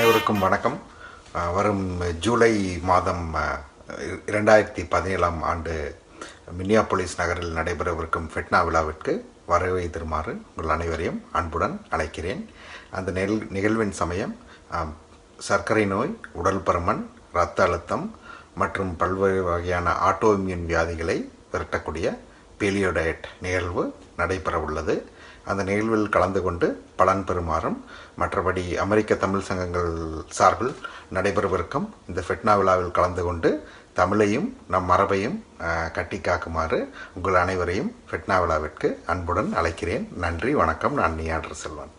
அனைவருக்கும் வணக்கம். வரும் ஜூலை மாதம் இரண்டாயிரத்தி பதினேழாம் ஆண்டு மின்னியாபோலிஸ் நகரில் நடைபெறவிருக்கும் ஃபெட்னா விழாவிற்கு வரவை தருமாறு உங்கள் அனைவரையும் அன்புடன் அழைக்கிறேன். அந்த நெல் நிகழ்வின் சமயம் சர்க்கரை நோய் உடல் பருமன் இரத்த அழுத்தம் மற்றும் பல்வேறு வகையான ஆட்டோஇம்யூன் வியாதிகளை விரட்டக்கூடிய பேலியோ டயட் நிகழ்வு நடைபெற உள்ளது. அந்த நிகழ்வில் கலந்து கொண்டு பலன் பெறுமாறும் மற்றபடி அமெரிக்க தமிழ் சங்கங்கள் சார்பில் நடைபெறவிருக்கும் இந்த ஃபெட்னா விழாவில் கலந்து கொண்டு தமிழையும் நம் மரபையும் கட்டி காக்குமாறு உங்கள் அனைவரையும் ஃபெட்னா விழாவிற்கு அன்புடன் அழைக்கிறேன். நன்றி வணக்கம். நான் நியாட்ரு செல்வன்.